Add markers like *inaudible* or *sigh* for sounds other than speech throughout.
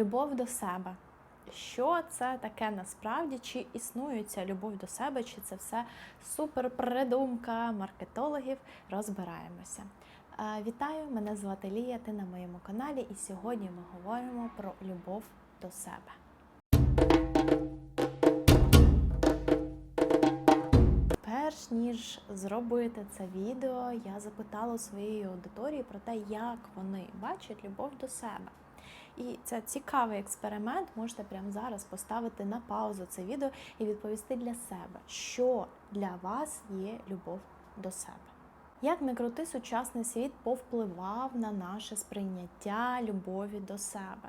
Любов до себе. Що це таке насправді? Чи існує ця любов до себе, чи це все суперпридумка маркетологів? Розбираємося. Е, Вітаю, мене звати Лія, ти на моєму каналі, і сьогодні ми говоримо про любов до себе. Перш ніж зробити це відео, я запитала своєї аудиторії про те, як вони бачать любов до себе. І це цікавий експеримент. Можете прямо зараз поставити на паузу це відео і відповісти для себе, що для вас є любов до себе. Як не крути, сучасний світ повпливав на наше сприйняття любові до себе.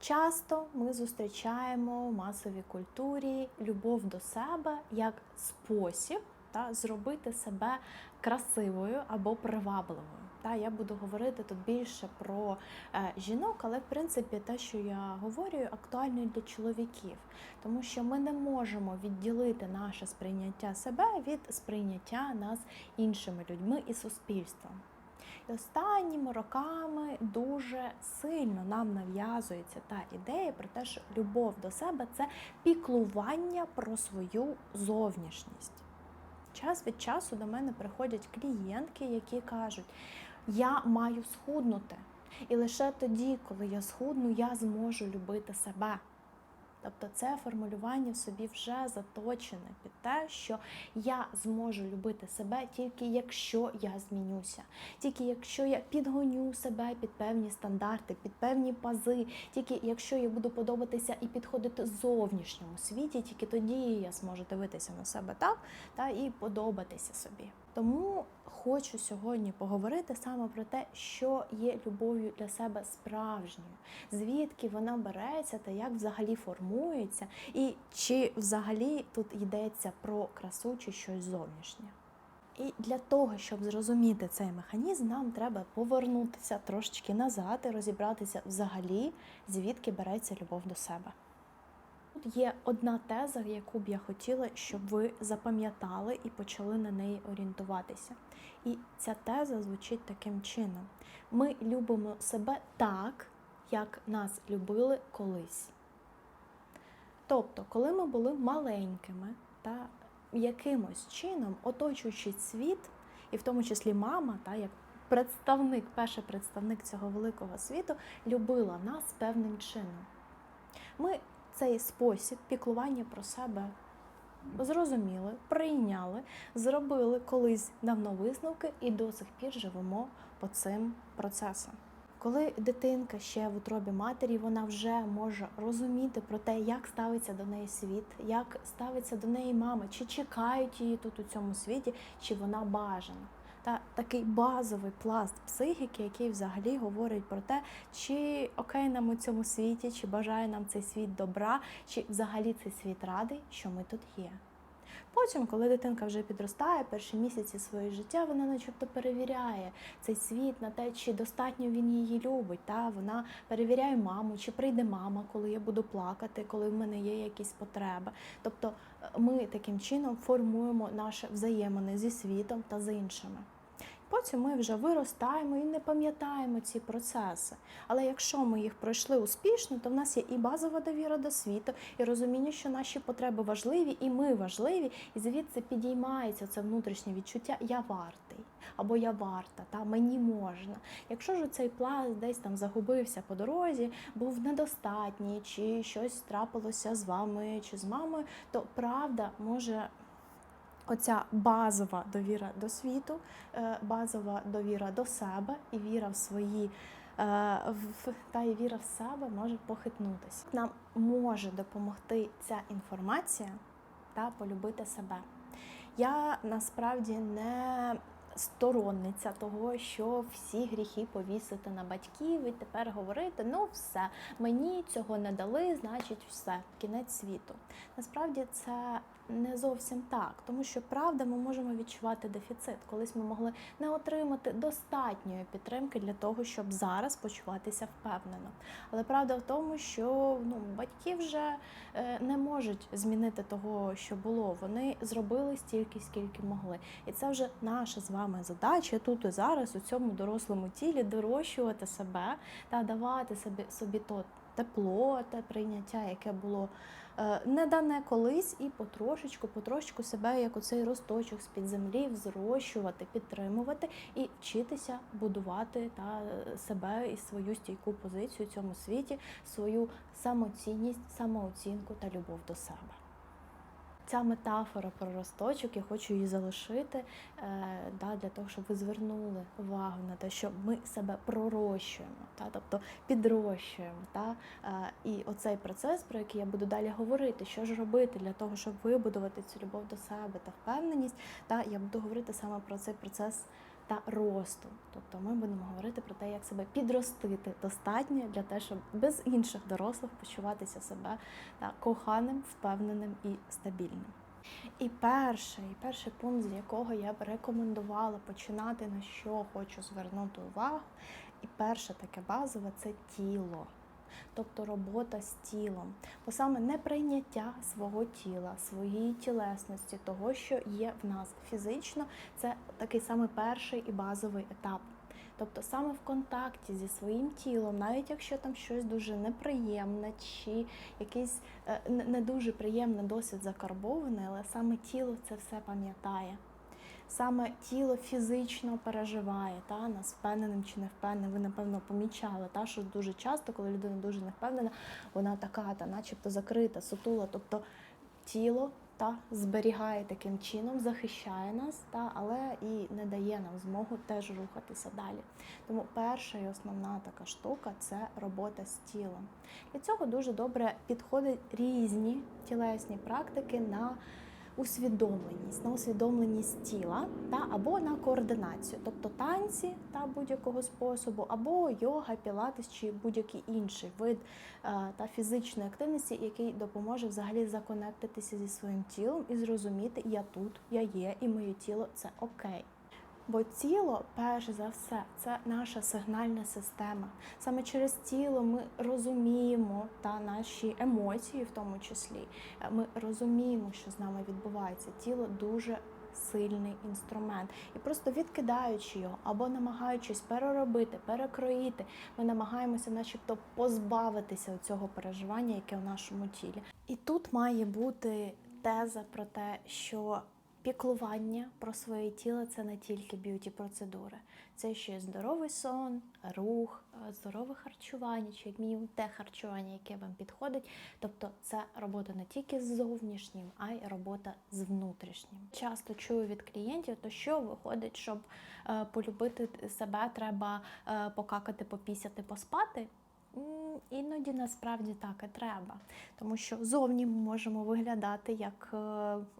Часто ми зустрічаємо в масовій культурі любов до себе як спосіб та зробити себе красивою або привабливою. Та я буду говорити тут більше про е, жінок, але в принципі те, що я говорю, актуально і для чоловіків, тому що ми не можемо відділити наше сприйняття себе від сприйняття нас іншими людьми і суспільством. І останніми роками дуже сильно нам нав'язується та ідея про те, що любов до себе це піклування про свою зовнішність. Час від часу до мене приходять клієнтки, які кажуть, я маю схуднути. І лише тоді, коли я схудну, я зможу любити себе. Тобто це формулювання в собі вже заточене під те, що я зможу любити себе тільки якщо я змінюся, тільки якщо я підгоню себе під певні стандарти, під певні пази, тільки якщо я буду подобатися і підходити зовнішньому світі, тільки тоді я зможу дивитися на себе так та і подобатися собі. Тому хочу сьогодні поговорити саме про те, що є любов'ю для себе справжньою, звідки вона береться та як взагалі формується, і чи взагалі тут йдеться про красу чи щось зовнішнє. І для того, щоб зрозуміти цей механізм, нам треба повернутися трошечки назад і розібратися взагалі, звідки береться любов до себе. Є одна теза, яку б я хотіла, щоб ви запам'ятали і почали на неї орієнтуватися. І ця теза звучить таким чином: ми любимо себе так, як нас любили колись. Тобто, коли ми були маленькими та якимось чином оточуючи світ, і в тому числі мама, та як представник, перший представник цього великого світу, любила нас певним чином. Ми цей спосіб піклування про себе зрозуміли, прийняли, зробили колись давно висновки і до сих пір живемо по цим процесам. Коли дитинка ще в утробі матері, вона вже може розуміти про те, як ставиться до неї світ, як ставиться до неї мама, чи чекають її тут у цьому світі, чи вона бажана. Та такий базовий пласт психіки, який взагалі говорить про те, чи окей нам у цьому світі, чи бажає нам цей світ добра, чи взагалі цей світ радий, що ми тут є. Потім, коли дитинка вже підростає, перші місяці своє життя, вона начебто перевіряє цей світ на те, чи достатньо він її любить. Та вона перевіряє маму, чи прийде мама, коли я буду плакати, коли в мене є якісь потреби. Тобто ми таким чином формуємо наші взаємини зі світом та з іншими. Потім ми вже виростаємо і не пам'ятаємо ці процеси. Але якщо ми їх пройшли успішно, то в нас є і базова довіра до світу, і розуміння, що наші потреби важливі, і ми важливі, і звідси підіймається це внутрішнє відчуття Я вартий або я варта, та мені можна. Якщо ж цей пласт десь там загубився по дорозі, був недостатній, чи щось трапилося з вами чи з мамою, то правда може оця базова довіра до світу, е, базова довіра до себе і віра в свої. е, в- Та і віра в себе може похитнутися. Нам може допомогти ця інформація та полюбити себе. Я насправді не сторонниця того, що всі гріхи повісити на батьків і тепер говорити: ну все, мені цього не дали, значить, все, кінець світу. Насправді це не зовсім так, тому що правда ми можемо відчувати дефіцит. Колись ми могли не отримати достатньої підтримки для того, щоб зараз почуватися впевнено. Але правда в тому, що ну, батьки вже е, не можуть змінити того, що було. Вони зробили стільки, скільки могли. І це вже наша з вами задача тут і зараз у цьому дорослому тілі дорощувати себе та давати собі, собі то тепло, те прийняття, яке було не дане колись, і потрошечку, потрошечку себе, як оцей росточок з-під землі, взрощувати, підтримувати і вчитися будувати та е, себе і свою стійку позицію в цьому світі, свою самоцінність, самооцінку та любов до себе. Ця метафора про росточок, я хочу її залишити е, да, для того, щоб ви звернули увагу на те, що ми себе пророщуємо, та, тобто підрощуємо. Та, е, і оцей процес, про який я буду далі говорити, що ж робити для того, щоб вибудувати цю любов до себе та впевненість, та, я буду говорити саме про цей процес та росту. Тобто ми будемо говорити про те, як себе підростити достатньо для того, щоб без інших дорослих почуватися себе та коханим, впевненим і стабільним. І перший, перший пункт, з якого я б рекомендувала починати, на що хочу звернути увагу, і перше таке базове це тіло. Тобто робота з тілом, бо саме неприйняття свого тіла, своєї тілесності, того, що є в нас фізично, це такий самий перший і базовий етап. Тобто саме в контакті зі своїм тілом, навіть якщо там щось дуже неприємне чи якийсь е, не дуже приємний досвід закарбований, але саме тіло це все пам'ятає. Саме тіло фізично переживає та нас впевненим чи не впевненим. Ви напевно помічали, та що дуже часто, коли людина дуже не впевнена, вона така, та начебто закрита, сутула. Тобто тіло та зберігає таким чином, захищає нас, та але і не дає нам змогу теж рухатися далі. Тому перша і основна така штука це робота з тілом. Для цього дуже добре підходять різні тілесні практики на усвідомленість, на усвідомленість тіла та або на координацію, тобто танці та будь-якого способу, або йога, пілатес чи будь-який інший вид е, та фізичної активності, який допоможе взагалі законектитися зі своїм тілом і зрозуміти, я тут, я є, і моє тіло це окей. Бо тіло, перш за все, це наша сигнальна система. Саме через тіло ми розуміємо та наші емоції, в тому числі. Ми розуміємо, що з нами відбувається. Тіло дуже сильний інструмент. І просто відкидаючи його або намагаючись переробити, перекроїти, ми намагаємося, начебто, позбавитися цього переживання, яке в нашому тілі. І тут має бути теза про те, що Піклування про своє тіло це не тільки б'юті процедури, це ще й здоровий сон, рух, е, здорове харчування, чи як мінімум те харчування, яке вам підходить. Тобто це робота не тільки з зовнішнім, а й робота з внутрішнім. Часто чую від клієнтів, то що виходить, щоб е, полюбити себе, треба е, покакати, попісяти, поспати. Іноді насправді так і треба, тому що зовні ми можемо виглядати як е,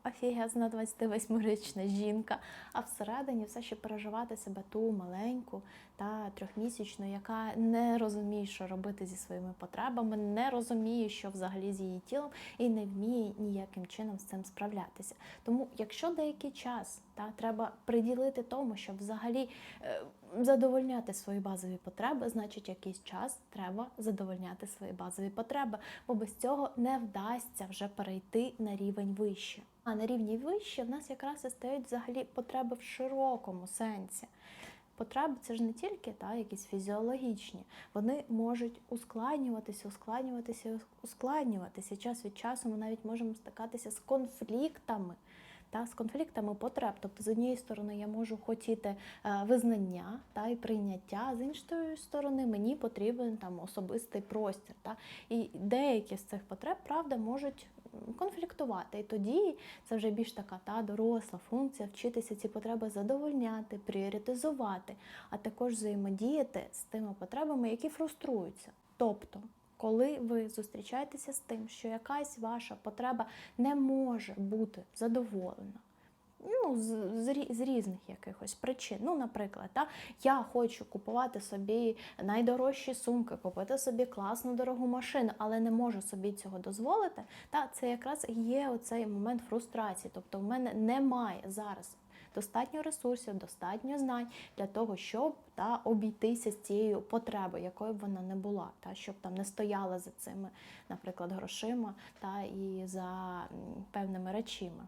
офігезна 28-річна жінка, а всередині все ще переживати себе ту маленьку та трьохмісячну, яка не розуміє, що робити зі своїми потребами, не розуміє, що взагалі з її тілом, і не вміє ніяким чином з цим справлятися. Тому, якщо деякий час та треба приділити тому, щоб взагалі е, задовольняти свої базові потреби, значить якийсь час треба задовольняти свої базові потреби, бо без цього не вдасться вже перейти на рівень вище. А на рівні вище в нас якраз і стають взагалі потреби в широкому сенсі. Потреби це ж не тільки та, якісь фізіологічні, вони можуть ускладнюватися, ускладнюватися, ускладнюватися. Час від часу ми навіть можемо стикатися з конфліктами та з конфліктами потреб. Тобто, з однієї сторони, я можу хотіти е, визнання та і прийняття, з іншої сторони, мені потрібен там особистий простір. Та? І деякі з цих потреб, правда, можуть конфліктувати. І тоді це вже більш така та доросла функція вчитися ці потреби задовольняти, пріоритизувати, а також взаємодіяти з тими потребами, які фруструються. Тобто коли ви зустрічаєтеся з тим, що якась ваша потреба не може бути задоволена. Ну, з, з, з різних якихось причин. Ну, наприклад, та, я хочу купувати собі найдорожчі сумки, купити собі класну дорогу машину, але не можу собі цього дозволити. Та це якраз є оцей момент фрустрації. Тобто, в мене немає зараз достатньо ресурсів, достатньо знань для того, щоб та обійтися з цією потребою, якою б вона не була, та щоб там не стояла за цими, наприклад, грошима та і за певними речима.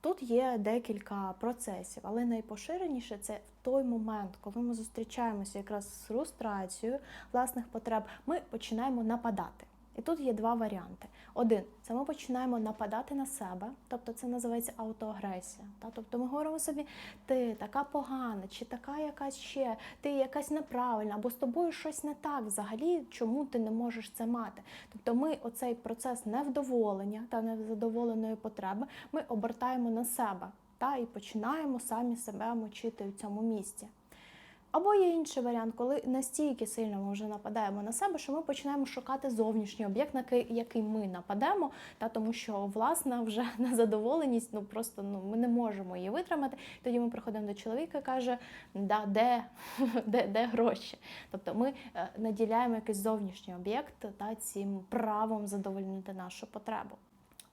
Тут є декілька процесів, але найпоширеніше це в той момент, коли ми зустрічаємося якраз з фрустрацією власних потреб, ми починаємо нападати. І тут є два варіанти. Один це ми починаємо нападати на себе, тобто це називається аутоагресія. Та? Тобто ми говоримо собі, ти така погана, чи така якась ще, ти якась неправильна, або з тобою щось не так взагалі, чому ти не можеш це мати. Тобто ми оцей процес невдоволення та незадоволеної потреби ми обертаємо на себе та, і починаємо самі себе мочити в цьому місці. Або є інший варіант, коли настільки сильно ми вже нападаємо на себе, що ми починаємо шукати зовнішній об'єкт, на який- ми нападемо, та тому що власна вже *laughs* незадоволеність, ну просто ну ми не можемо її витримати. Тоді ми приходимо до чоловіка і каже, да, де, *laughs* де, де гроші? Тобто ми е, наділяємо якийсь зовнішній об'єкт та цим правом задовольнити нашу потребу.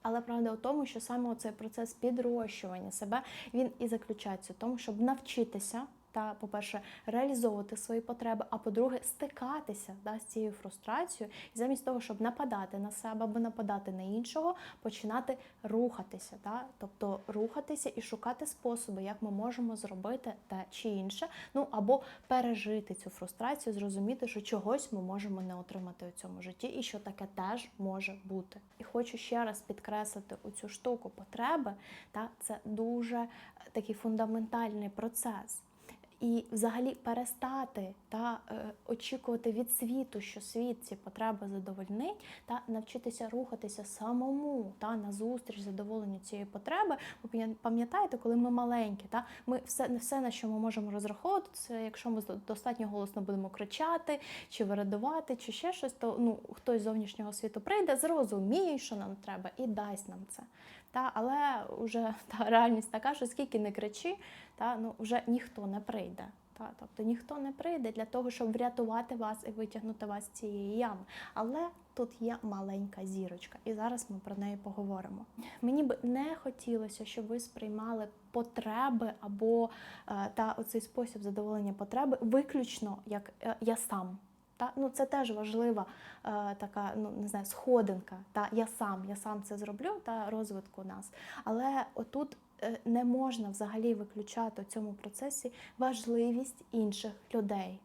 Але правда у тому, що саме цей процес підрощування себе він і заключається в тому, щоб навчитися та, по-перше, реалізовувати свої потреби, а по-друге, стикатися да, з цією фрустрацією, і замість того, щоб нападати на себе або нападати на іншого, починати рухатися, да? тобто рухатися і шукати способи, як ми можемо зробити те чи інше, ну або пережити цю фрустрацію, зрозуміти, що чогось ми можемо не отримати у цьому житті, і що таке теж може бути. І хочу ще раз підкреслити у цю штуку потреби, та це дуже такий фундаментальний процес. І взагалі перестати та е, очікувати від світу, що світ ці потреби задовольнить, та навчитися рухатися самому та назустріч задоволенню цієї потреби. Пам'я- пам'ятаєте, коли ми маленькі, та ми все не все, на що ми можемо розраховувати, це якщо ми достатньо голосно будемо кричати чи вирадувати, чи ще щось, то ну хтось з зовнішнього світу прийде, зрозуміє, що нам треба, і дасть нам це. Та, але вже *laughs* та реальність така, що скільки не кричи, та ну вже ніхто не прийде. Та, тобто ніхто не прийде для того, щоб врятувати вас і витягнути вас з цієї ями. Але тут є маленька зірочка, і зараз ми про неї поговоримо. Мені б не хотілося, щоб ви сприймали потреби або е, та оцей спосіб задоволення потреби виключно як е, я сам. Та ну це теж важлива е, така, ну не знаю, сходинка. Та я сам, я сам це зроблю та розвитку нас. Але отут е, не можна взагалі виключати у цьому процесі важливість інших людей.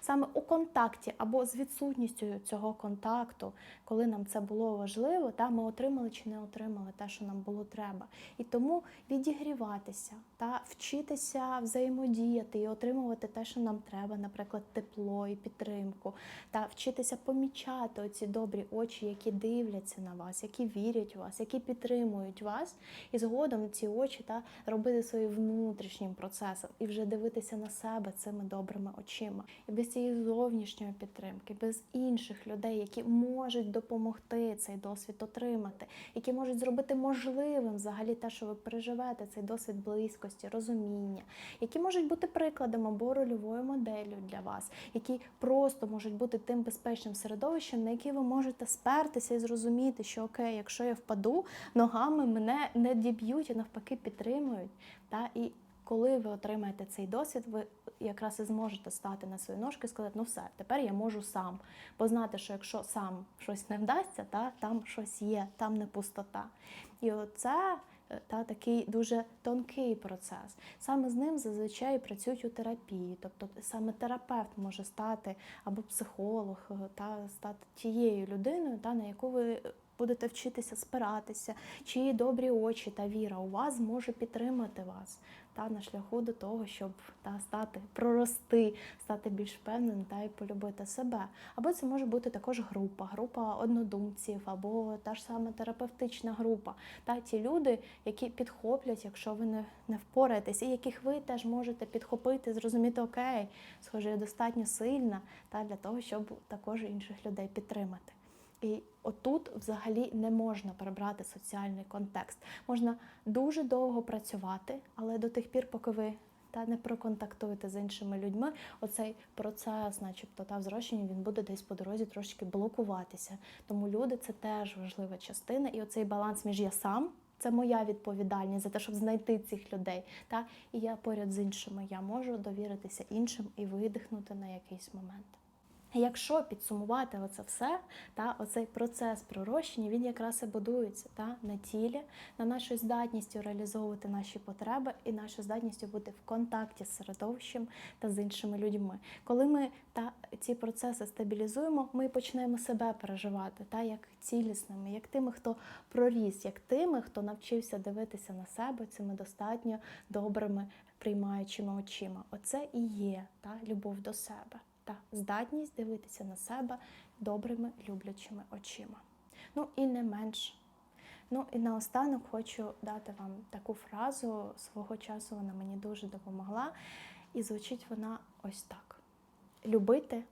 Саме у контакті або з відсутністю цього контакту, коли нам це було важливо, та ми отримали чи не отримали те, що нам було треба. І тому відігріватися та вчитися взаємодіяти і отримувати те, що нам треба, наприклад, тепло і підтримку, та вчитися помічати оці добрі очі, які дивляться на вас, які вірять у вас, які підтримують вас, і згодом ці очі та робити своїм внутрішнім процесом і вже дивитися на себе цими добрими очима. І без цієї зовнішньої підтримки, без інших людей, які можуть допомогти цей досвід отримати, які можуть зробити можливим взагалі те, що ви переживете, цей досвід близькості, розуміння, які можуть бути прикладом або рольовою моделлю для вас, які просто можуть бути тим безпечним середовищем, на яке ви можете спертися і зрозуміти, що окей, якщо я впаду, ногами мене не діб'ють, а навпаки підтримують. Та і коли ви отримаєте цей досвід, ви якраз і зможете стати на свої ножки і сказати, ну все, тепер я можу сам. Бо знати, що якщо сам щось не вдасться, та там щось є, там не пустота. І оце е, та такий дуже тонкий процес. Саме з ним зазвичай працюють у терапії. Тобто саме терапевт може стати або психолог, е, та стати тією людиною, та на яку ви будете вчитися спиратися, чиї добрі очі та віра у вас зможе підтримати вас та на шляху до того, щоб та стати прорости, стати більш впевненим та й полюбити себе. Або це може бути також група, група однодумців, або та ж сама терапевтична група. Та ті люди, які підхоплять, якщо ви не, не впораєтесь, і яких ви теж можете підхопити, зрозуміти, окей, схоже, я достатньо сильна та для того, щоб також інших людей підтримати. І отут взагалі не можна прибрати соціальний контекст. Можна дуже довго працювати, але до тих пір, поки ви та не проконтактуєте з іншими людьми, оцей процес, начебто, та взрощення, він буде десь по дорозі трошки блокуватися. Тому люди це теж важлива частина, і оцей баланс між я сам. Це моя відповідальність за те, щоб знайти цих людей. Та? І я поряд з іншими я можу довіритися іншим і видихнути на якийсь момент. Якщо підсумувати оце все, та оцей процес пророщення, він якраз і будується та, на тілі, на нашою здатністю реалізовувати наші потреби і нашою здатністю бути в контакті з середовищем та з іншими людьми. Коли ми та ці процеси стабілізуємо, ми почнемо себе переживати та як цілісними, як тими, хто проріс, як тими, хто навчився дивитися на себе цими достатньо добрими приймаючими очима. Оце і є та любов до себе та здатність дивитися на себе добрими люблячими очима. Ну і не менш. Ну і наостанок хочу дати вам таку фразу свого часу. Вона мені дуже допомогла. І звучить вона ось так: любити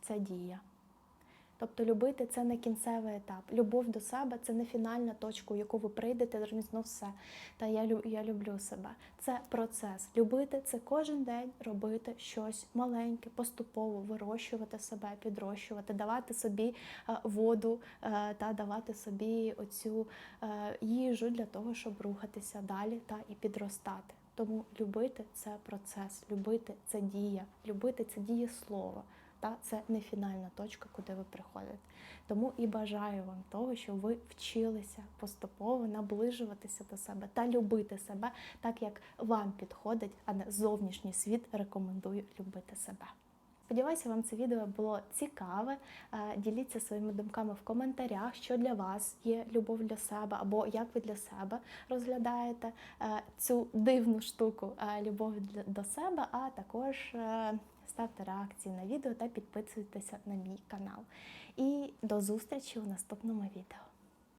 це дія. Тобто любити це не кінцевий етап. Любов до себе це не фінальна точка, у яку ви прийдете, ну все. Та я, я люблю себе. Це процес. Любити це кожен день робити щось маленьке, поступово вирощувати себе, підрощувати, давати собі е, воду е, та давати собі оцю е, їжу для того, щоб рухатися далі та і підростати. Тому любити це процес, любити це дія, любити це дієслово. Та це не фінальна точка, куди ви приходите. Тому і бажаю вам того, щоб ви вчилися поступово наближуватися до себе та любити себе так, як вам підходить, а не зовнішній світ рекомендує любити себе. Сподіваюся, вам це відео було цікаве. Е, Діліться своїми думками в коментарях, що для вас є любов для себе, або як ви для себе розглядаєте е, цю дивну штуку е, любов до себе, а також ставте реакції на відео та підписуйтеся на мій канал. І до зустрічі у наступному відео.